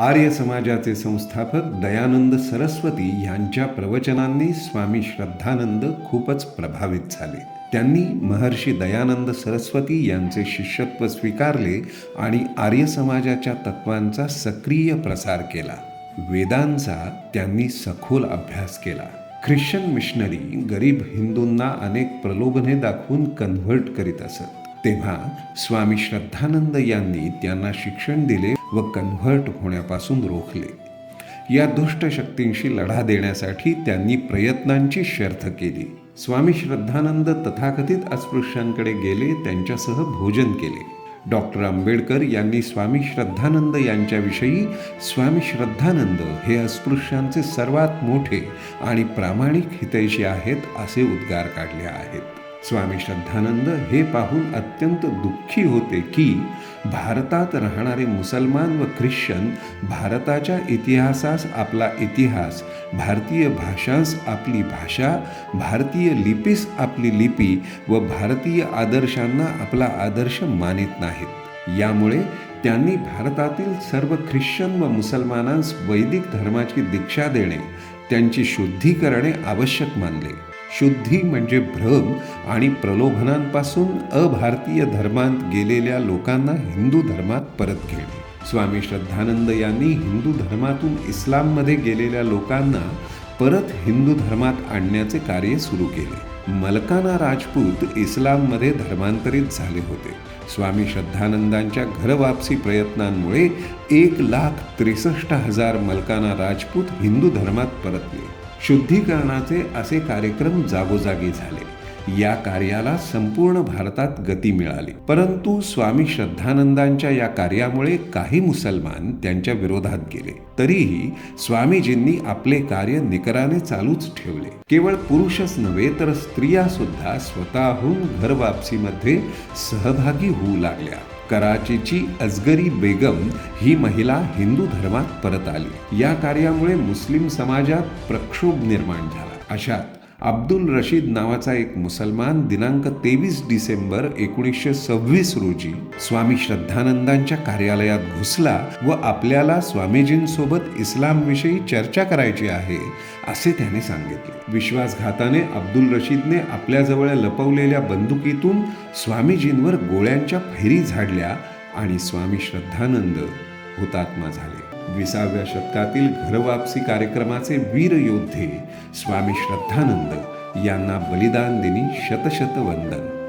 आर्य समाजाचे संस्थापक दयानंद सरस्वती यांच्या प्रवचनांनी स्वामी श्रद्धानंद खूपच प्रभावित झाले. त्यांनी महर्षी दयानंद सरस्वती यांचे शिष्यत्व स्वीकारले आणि आर्य समाजाच्या तत्वांचा सक्रिय प्रसार केला. वेदांचा त्यांनी सखोल अभ्यास केला. ख्रिश्चन मिशनरी गरीब हिंदूंना अनेक प्रलोभने दाखवून कन्व्हर्ट करीत असत. तेव्हा स्वामी श्रद्धानंद यांनी त्यांना शिक्षण दिले व कन्व्हर्ट होण्यापासून रोखले. या दुष्ट शक्तींशी लढा देण्यासाठी त्यांनी प्रयत्नांची शर्थ केली. स्वामी श्रद्धानंद तथाकथित अस्पृश्यांकडे गेले त्यांच्यासह भोजन केले. डॉक्टर आंबेडकर यांनी स्वामी श्रद्धानंद यांच्याविषयी स्वामी श्रद्धानंद हे अस्पृश्यांचे सर्वात मोठे आणि प्रामाणिक हितैषी आहेत असे उद्गार काढले आहेत. स्वामी श्रद्धानंद हे पाहून अत्यंत दुःखी होते की भारतात राहणारे मुसलमान व ख्रिश्चन भारताच्या इतिहासास आपला इतिहास भारतीय भाषांस आपली भाषा भारतीय लिपीस आपली लिपी व भारतीय आदर्शांना आपला आदर्श मानित नाहीत. यामुळे त्यांनी भारतातील सर्व ख्रिश्चन व मुसलमानांस वैदिक धर्माची दीक्षा देणे त्यांची शुद्धी करणे आवश्यक मानले. शुद्धी म्हणजे भ्रम आणि प्रलोभनांपासून अभारतीय धर्मांत गेलेल्या लोकांना हिंदू धर्मात परत घेणे. स्वामी श्रद्धानंद यांनी हिंदू धर्मातून इस्लाममध्ये गेलेल्या लोकांना परत हिंदू धर्मात आणण्याचे कार्य सुरू केले. मलकाना राजपूत इस्लाममध्ये धर्मांतरित झाले होते. स्वामी श्रद्धानंदांच्या घरवापसी प्रयत्नांमुळे एक लाख त्रेसष्ट हजार मलकाना राजपूत हिंदू धर्मात परतले. शुद्धीकरणाचे असे कार्यक्रम जागोजागी झाले. या कार्याला संपूर्ण भारतात गती मिळाली. परंतु स्वामी श्रद्धानंदांच्या या कार्यामुळे काही मुसलमान त्यांच्या विरोधात गेले. तरीही स्वामीजींनी आपले कार्य निकराने चालूच ठेवले. केवळ पुरुषच नव्हे तर स्त्रिया सुद्धा स्वतःहून घरवापसीमध्ये सहभागी होऊ लागल्या. कराचीची अजगरी बेगम ही महिला हिंदू धर्मात परत आली. या कार्यामुळे मुस्लिम समाजात प्रक्षोभ निर्माण झाला. अशात अब्दुल रशीद नावाचा एक मुसलमान दिनांक तेवीस डिसेंबर एकोणीसशे सव्वीस रोजी स्वामी श्रद्धानंदांच्या कार्यालयात घुसला व आपल्याला स्वामीजींसोबत इस्लामविषयी चर्चा करायची आहे असे त्याने सांगितले. विश्वासघाताने अब्दुल रशीदने आपल्याजवळ लपवलेल्या बंदुकीतून स्वामीजींवर गोळ्यांच्या फैरी झाडल्या आणि स्वामी श्रद्धानंद हुतात्मा झाले. विसाव्या शतकातील घरवापसी कार्यक्रमाचे वीर योद्धे स्वामी श्रद्धानंद यांना बलिदान दिनी शतशत वंदन